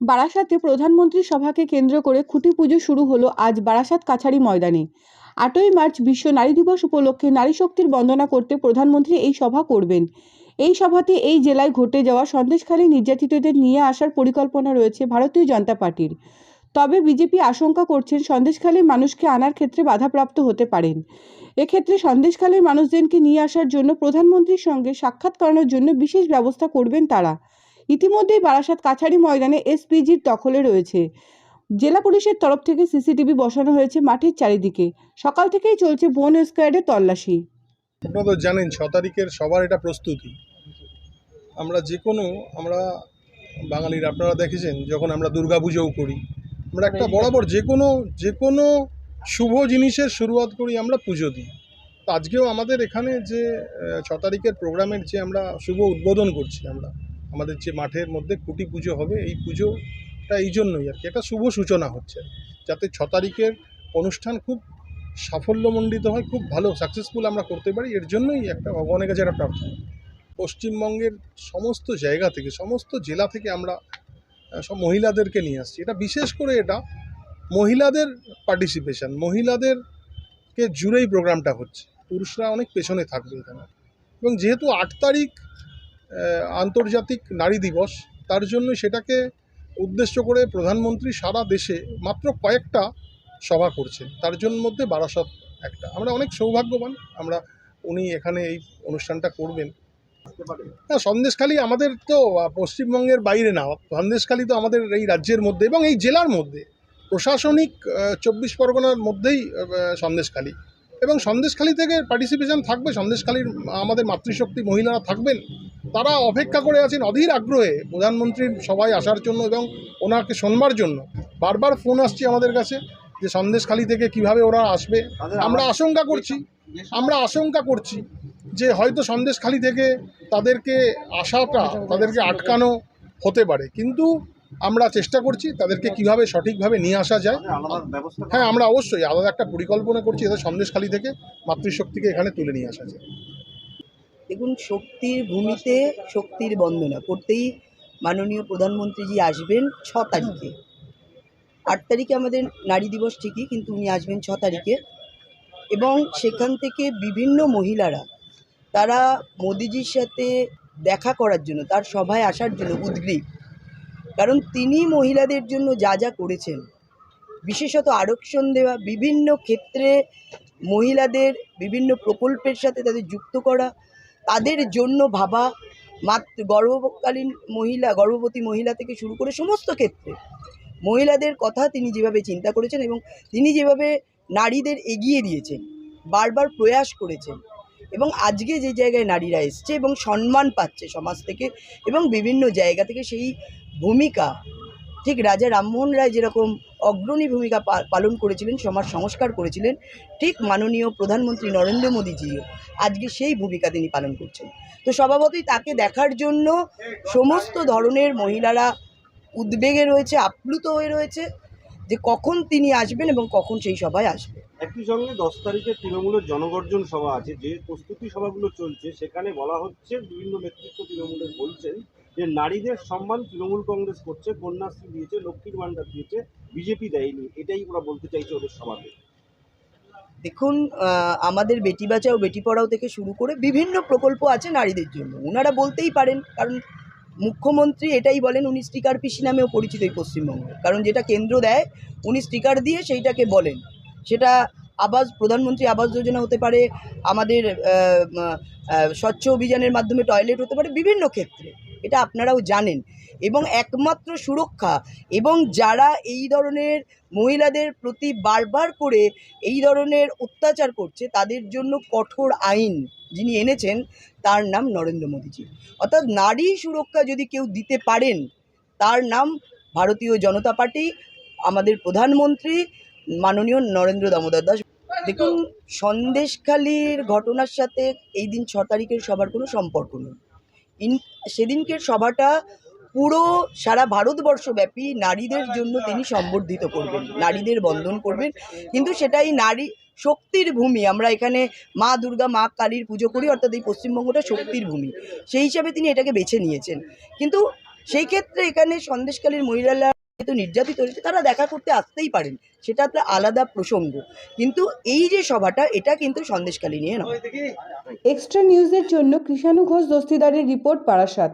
বারাসাতে প্রধানমন্ত্রী সভাকে কেন্দ্র করে খুঁটি পুজো শুরু হলো আজ বারাসাত কাছারি ময়দানে। আটই মার্চ বিশ্ব নারী দিবস উপলক্ষে নারী শক্তির বন্দনা করতে প্রধানমন্ত্রী এই সভা করবেন। এই সভাতে এই জেলায় ঘটে যাওয়া সন্দেশখালী নির্যাতিতদের নিয়ে আসার পরিকল্পনা রয়েছে ভারতীয় জনতা পার্টির। তবে বিজেপি আশঙ্কা করছেন সন্দেশখালীর মানুষকে আনার ক্ষেত্রে বাধাপ্রাপ্ত হতে পারেন। এক্ষেত্রে সন্দেশখালীর মানুষজনকে নিয়ে আসার জন্য প্রধানমন্ত্রীর সঙ্গে সাক্ষাৎ করানোর জন্য বিশেষ ব্যবস্থা করবেন তারা। ইতিমধ্যেই বারাসাত কাছারি ময়দানে এসপিজির দখলে রয়েছে। জেলা পুলিশের তরফ থেকে সিসিটিভি বসানো হয়েছে মাঠের চারিদিকে। সকাল থেকেই চলছে বন স্কোয়াডে তল্লাশি। আপনারা তো জানেন ছ তারিখের সবার এটা প্রস্তুতি। আমরা যে কোনো আমরা বাঙালির আপনারা দেখেছেন যখন আমরা দুর্গা পুজোও করি আমরা একটা বরাবর যে কোনো যে কোনো শুভ জিনিসের শুরুয়াত করি আমরা পুজো দিই। তো আজকেও আমাদের এখানে যে ছ তারিখের প্রোগ্রামের যে আমরা শুভ উদ্বোধন করছি আমরা আমাদের যে মাঠের মধ্যে কুটি পুজো হবে, এই পুজোটা এই জন্যই আর কি। একটা শুভ সূচনা হচ্ছে যাতে ছ তারিখের অনুষ্ঠান খুব সাফল্যমণ্ডিত হয়, খুব ভালো সাকসেসফুল আমরা করতে পারি, এর জন্যই একটা ভগবানের কাছে একটা প্রার্থনা। পশ্চিমবঙ্গের সমস্ত জায়গা থেকে, সমস্ত জেলা থেকে আমরা সব মহিলাদেরকে নিয়ে আসছি। এটা বিশেষ করে এটা মহিলাদের পার্টিসিপেশন মহিলাদেরকে জুড়েই প্রোগ্রামটা হচ্ছে। পুরুষরা অনেক পেছনে থাকবে এখানে। এবং যেহেতু আট তারিখ আন্তর্জাতিক নারী দিবস, তার জন্য সেটাকে উদ্দেশ্য করে প্রধানমন্ত্রী সারা দেশে মাত্র কয়েকটা সভা করছেন। তার জন্য মধ্যে বারাসত একটা। আমরা অনেক সৌভাগ্যবান, আমরা, উনি এখানে এই অনুষ্ঠানটা করবেন। হ্যাঁ সন্দেশখালী আমাদের তো পশ্চিমবঙ্গের বাইরে না। সন্দেশখালী তো আমাদের এই রাজ্যের মধ্যে এবং এই জেলার মধ্যে। প্রশাসনিক চব্বিশ পরগনার মধ্যেই সন্দেশখালী। এবং সন্দেশখালী থেকে পার্টিসিপেশন থাকবে। সন্দেশখালীর আমাদের মাতৃশক্তি মহিলারা থাকবেন। তারা অপেক্ষা করে আছেন অধীর আগ্রহে প্রধানমন্ত্রীর সবাই আসার জন্য এবং ওনাকে শোনবার জন্য। বারবার ফোন আসছে আমাদের কাছে যে সন্দেশখালী থেকে কীভাবে ওরা আসবে। আমরা আশঙ্কা করছি আমরা আশঙ্কা করছি যে হয়তো সন্দেশখালী থেকে তাদেরকে আসাটা তাদেরকে আটকানো হতে পারে। কিন্তু আমরা চেষ্টা করছি তাদেরকে কীভাবে সঠিকভাবে নিয়ে আসা যায়। হ্যাঁ আমরা অবশ্যই আলাদা একটা পরিকল্পনা করছি যাতে সন্দেশখালী থেকে মাতৃশক্তিকে এখানে তুলে নিয়ে আসা যায়। দেখুন, শক্তির ভূমিতে শক্তির বন্দনা করতেই মাননীয় প্রধানমন্ত্রীজি আসবেন ছ তারিখে। আট তারিখে আমাদের নারী দিবস ঠিকই, কিন্তু উনি আসবেন ছ তারিখে। এবং সেখান থেকে বিভিন্ন মহিলারা, তারা মোদিজির সাথে দেখা করার জন্য, তার সভায় আসার জন্য উদ্গ্রীব। কারণ তিনি মহিলাদের জন্য যা যা করেছেন, বিশেষত আরক্ষণ দেওয়া, বিভিন্ন ক্ষেত্রে মহিলাদের বিভিন্ন প্রকল্পের সাথে তাদের যুক্ত করা তাদের জন্য ভাবা, মাতৃ, গর্ভকালীন মহিলা, গর্ভবতী মহিলা থেকে শুরু করে সমস্ত ক্ষেত্রে। মহিলাদের কথা তিনি যেভাবে চিন্তা করেছেন এবং তিনি যেভাবে নারীদের এগিয়ে দিয়েছেন, বারবার প্রয়াস করেছেন এবং আজকে যে জায়গায় নারীরা এসছে এবং সম্মান পাচ্ছে সমাজ থেকে এবং বিভিন্ন জায়গা থেকে সেই ভূমিকা, ঠিক রাজা রামমোহন রায় যেরকম অগ্রণী ভূমিকা পালন করেছিলেন, সমাজ সংস্কার করেছিলেন, ঠিক মাননীয় প্রধানমন্ত্রী নরেন্দ্র মোদীজিও। আজকে সেই ভূমিকা তিনি পালন করছেন। তো স্বভাবতই তাকে দেখার জন্য সমস্ত ধরনের মহিলারা উদ্বেগে রয়েছে, আপ্লুত হয়ে রয়েছে যে কখন তিনি আসবেন এবং কখন সেই সভায় আসবে একই সঙ্গে দশ তারিখে তৃণমূলের জনগর্জন সভা আছে। যে প্রস্তুতি সভাগুলো চলছে, সেখানে বলা হচ্ছে বিভিন্ন নেতৃত্ব তৃণমূলের বলছেন যে নারীদের সম্মান তৃণমূল কংগ্রেস করছে, কন্যাশ্রী দিয়েছে, লক্ষ্মীর ভাণ্ডার দিয়েছে, বিজেপি দেয়নি, এটাই ওরা বলতে চাইছে ওদের সভাতে। দেখুন আমাদের বেটি বাঁচাও, বেটি পড়াও থেকে শুরু করে বিভিন্ন প্রকল্প আছে নারীদের জন্য। ওনারা বলতেই পারেন, কারণ মুখ্যমন্ত্রী এটাই বলেন, উনি স্টিকার পিসি নামেও পরিচিত এই পশ্চিমবঙ্গে কারণ যেটা কেন্দ্র দেয়, উনি স্টিকার দিয়ে সেইটাকে বলেন। সেটা আবাস, প্রধানমন্ত্রী আবাস যোজনা হতে পারে, আমাদের স্বচ্ছ অভিযানের মাধ্যমে টয়লেট হতে পারে, বিভিন্ন ক্ষেত্রে। এটা আপনারাও জানেন। এবং একমাত্র সুরক্ষা। এবং যারা এই ধরনের মহিলাদের প্রতি বারবার করে এই ধরনের অত্যাচার করছে, তাদের জন্য কঠোর আইন যিনি এনেছেন, তার নাম নরেন্দ্র মোদীজি। অর্থাৎ নারী সুরক্ষা যদি কেউ দিতে পারেন, তার নাম ভারতীয় জনতা পার্টি, আমাদের প্রধানমন্ত্রী, মাননীয় নরেন্দ্র দামোদর দাস। দেখুন, সন্দেশখালির ঘটনার সাথে এই দিন ছ তারিখের সবার কোনো সম্পর্ক নেই। ইন সেদিনকের সভাটা পুরো সারা ভারতবর্ষব্যাপী নারীদের জন্য তিনি সম্বর্ধিত করবেন, নারীদের বন্ধন করবেন। কিন্তু সেটাই নারী শক্তির ভূমি। আমরা এখানে মা দুর্গা, মা কালীর পুজো করি, অর্থাৎ এই পশ্চিমবঙ্গটা শক্তির ভূমি। সেই হিসাবে তিনি এটাকে বেছে নিয়েছেন। কিন্তু সেই ক্ষেত্রে এখানে সন্দেশকালীর মহিলারা যেহেতু নির্যাতিত হয়েছে, তারা দেখা করতে আসতেই পারেন। সেটা একটা আলাদা প্রসঙ্গ। কিন্তু এই যে সভাটা, এটা কিন্তু সন্দেশকালী নিয়ে নয়। এক্সট্রা নিউজের জন্য কৃষাণু ঘোষ দস্তিদারের রিপোর্ট বারাসাত